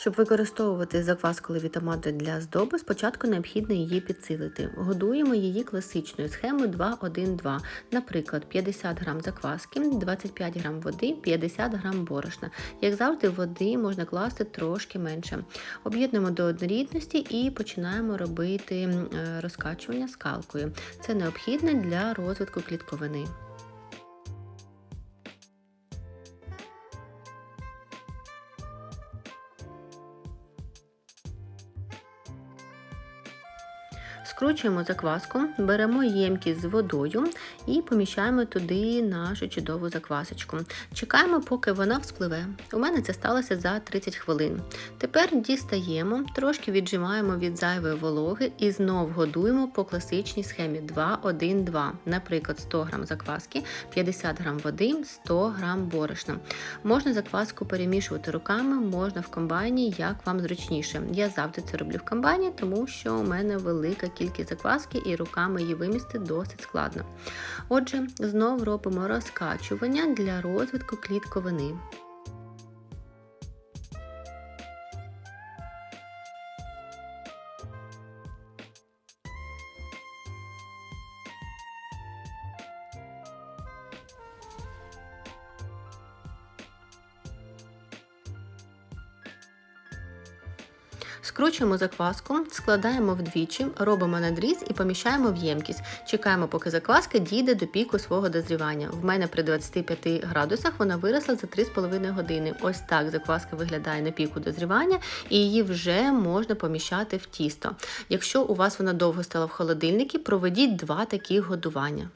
Щоб використовувати закваску левітомати для здоби, спочатку необхідно її підсилити. Годуємо її класичною схемою 2-1-2. Наприклад, 50 г закваски, 25 г води, 50 г борошна. Як завжди, води можна класти трошки менше. Об'єднуємо до однорідності і починаємо робити е, розкачування скалкою. Це необхідно для розвитку клітковини. Скручуємо закваску, беремо ємкість з водою і поміщаємо туди нашу чудову заквасочку. Чекаємо, поки вона вспливе. У мене це сталося за 30 хвилин. Тепер дістаємо, трошки віджимаємо від зайвої вологи і знов годуємо по класичній схемі 2-1-2. Наприклад, 100 г закваски, 50 г води, 100 г борошна. Можна закваску перемішувати руками, можна в комбайні, як вам зручніше. Я завжди це роблю в комбайні, тому що у мене кількість закваски і руками її вимісти досить складно. Отже, знов робимо розкачування для розвитку клітковини. Скручуємо закваску, складаємо вдвічі, робимо надріз і поміщаємо в ємкість. Чекаємо, поки закваска дійде до піку свого дозрівання. В мене при 25 градусах вона виросла за 3,5 години. Ось так закваска виглядає на піку дозрівання, і її вже можна поміщати в тісто. Якщо у вас вона довго стала в холодильнику, проведіть два такі годування.